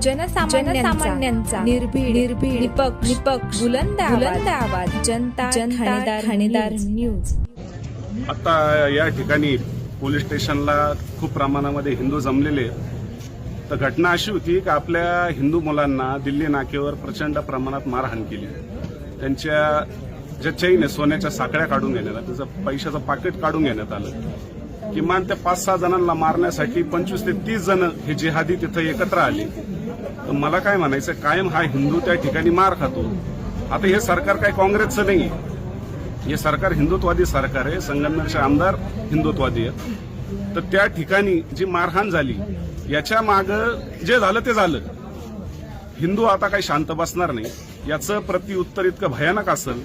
जनसामान्यांचा निर्भीड निर्भीड निपक्ष निपक्ष बुलंद बुलंद आवाज जनता जनता ठाणेदार न्यूज. आता या ठिकाणी पोलीस स्टेशनला खूप प्रमाणामध्ये हिंदू जमलेले. तर घटना अशी होती की आपल्या हिंदू मुलांना दिल्ली नाक्यावर प्रचंड प्रमाणात मारहाण केली. त्यांच्या ज्या चैन आहे सोन्याच्या साखळ्या काढून घेण्यात आल्या. त्याचं पैशाचं पाकिट काढून घेण्यात आलं. किमान त्या पाच सहा जणांना मारण्यासाठी पंचवीस ते तीस जण हे जिहादी तिथं एकत्र आले. तर मला काय म्हणायचं कायम हा हिंदू त्या ठिकाणी मार खातो. आता हे सरकार काय काँग्रेसचं नाही हे सरकार हिंदुत्वादी सरकार आहे. संगमनेरचे आमदार हिंदुत्वादी आहेत. तर त्या ठिकाणी जी मारहाण झाली याच्या माग जे झालं ते झालं. हिंदू आता काही शांत बसणार नाही. याचं प्रतिउत्तर इतकं भयानक असेल.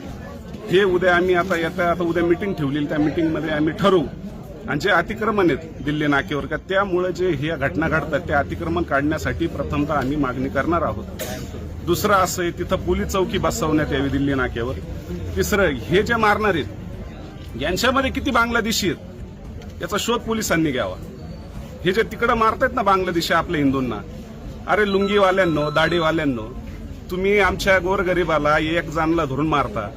हे उद्या आम्ही आता येत्या आता उद्या मिटिंग ठेवलेली त्या मिटिंगमध्ये आम्ही ठरवू. आणि जे अतिक्रमण आहेत दिल्ली नाक्यावर का त्यामुळे जे ह्या घटना घडतात ते अतिक्रमण काढण्यासाठी प्रथमतः आम्ही मागणी करणार आहोत. दुसरं असं आहे तिथं पोलीस चौकी बसवण्यात यावी दिल्ली नाक्यावर. तिसरं हे जे मारणार आहेत यांच्यामध्ये किती बांगलादेशी आहेत याचा शोध पोलिसांनी घ्यावा. हे जे तिकडं मारतायत ना बांगलादेशी आपल्या हिंदूंना अरे लुंगीवाल्यांनो दाढीवाल्यांनो तुम्ही आमच्या गोरगरिबाला एक जानला धरून मारता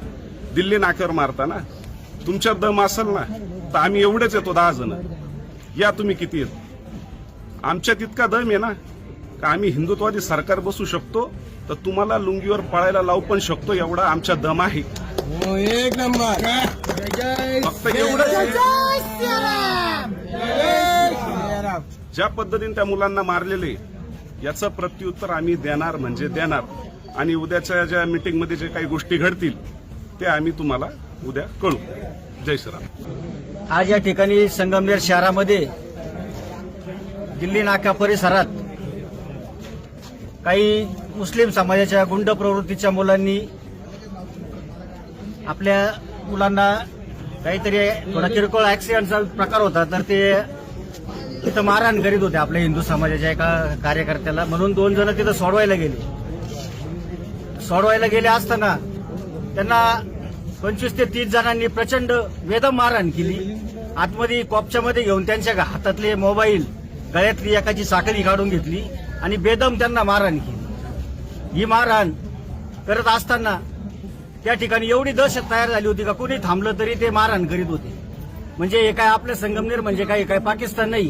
दिल्ली नाक्यावर मारता ना तुमच्यात दम असेल ना. तर आम्ही एवढेच येतो दहा जण. या तुम्ही किती येत? आमच्यात इतका दम आहे ना का आम्ही हिंदुत्वादी सरकार बसू शकतो तर तुम्हाला लुंगीवर पळायला लावू पण शकतो एवढा आमच्या दम आहे. हो एक नंबर. फक्त एवढंच आहे. ज्या पद्धतीने त्या मुलांना मारलेले याचं प्रत्युत्तर आम्ही देणार म्हणजे देणार. आणि उद्याच्या ज्या मीटिंगमध्ये जे काही गोष्टी घडतील ते आम्ही तुम्हाला उद्या कळू. जय श्रीराम. आज या ठिकाणी संगमनेर शहरामध्ये दिल्ली नाका परिसरात काही मुस्लिम समाजाच्या गुंड प्रवृत्तीच्या मुलांनी आपल्या मुलांना काहीतरी थोडा किरकोळ ऍक्सिडेंटचा प्रकार होता तर ते तिथं मारहाण करीत होते आपल्या हिंदू समाजाच्या एका कार्यकर्त्याला. म्हणून दोन जण तिथं सोडवायला गेले. सोडवायला गेले असताना त्यांना पंचवीस ते तीस जणांनी प्रचंड वेदम मारहाण केली. आतमध्ये कॉपच्यामध्ये घेऊन त्यांच्या हातातले मोबाईल गळ्यातली एकाची साखळी काढून घेतली आणि बेदम त्यांना मारहाण केली. ही मारहाण करत असताना त्या ठिकाणी एवढी दहशत तयार झाली होती का कोणी थांबलं तरी ते मारहाण करीत होते. म्हणजे हे काय आपलं संगमनेर म्हणजे काय काय पाकिस्तान नाही.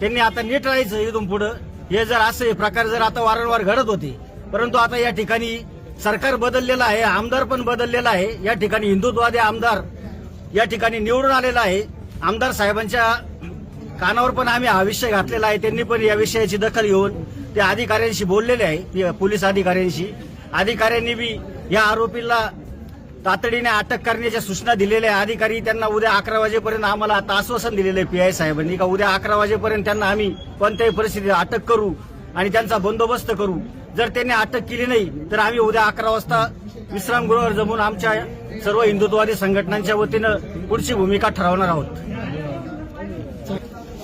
त्यांनी आता नीट राहायचं इथून पुढं. हे जर असं प्रकार जर आता वारंवार घडत होते परंतु आता या ठिकाणी सरकार बदललेलं आहे आमदार पण बदललेला आहे. या ठिकाणी हिंदुत्ववादी आमदार या ठिकाणी निवडून आलेला आहे. आमदार साहेबांच्या कानावर पण आम्ही हा विषय घातलेला आहे. त्यांनी पण या विषयाची दखल घेऊन ते अधिकाऱ्यांशी बोललेले आहे पोलीस अधिकाऱ्यांशी. अधिकाऱ्यांनी बी या आरोपीला तातडीने अटक करण्याच्या सूचना दिलेल्या आहे. अधिकारी त्यांना उद्या अकरा वाजेपर्यंत आम्हाला आता आश्वासन दिलेलं आहे पीआय साहेबांनी का उद्या अकरा वाजेपर्यंत त्यांना आम्ही कोणत्याही परिस्थितीत अटक करू आणि त्यांचा बंदोबस्त करू. जर त्यांनी अटक केली नाही तर आम्ही उद्या अकरा वाजता विश्रामगृहावर जमून आमच्या सर्व हिंदुत्ववादी संघटनांच्या वतीनं पुढची भूमिका ठरवणार आहोत.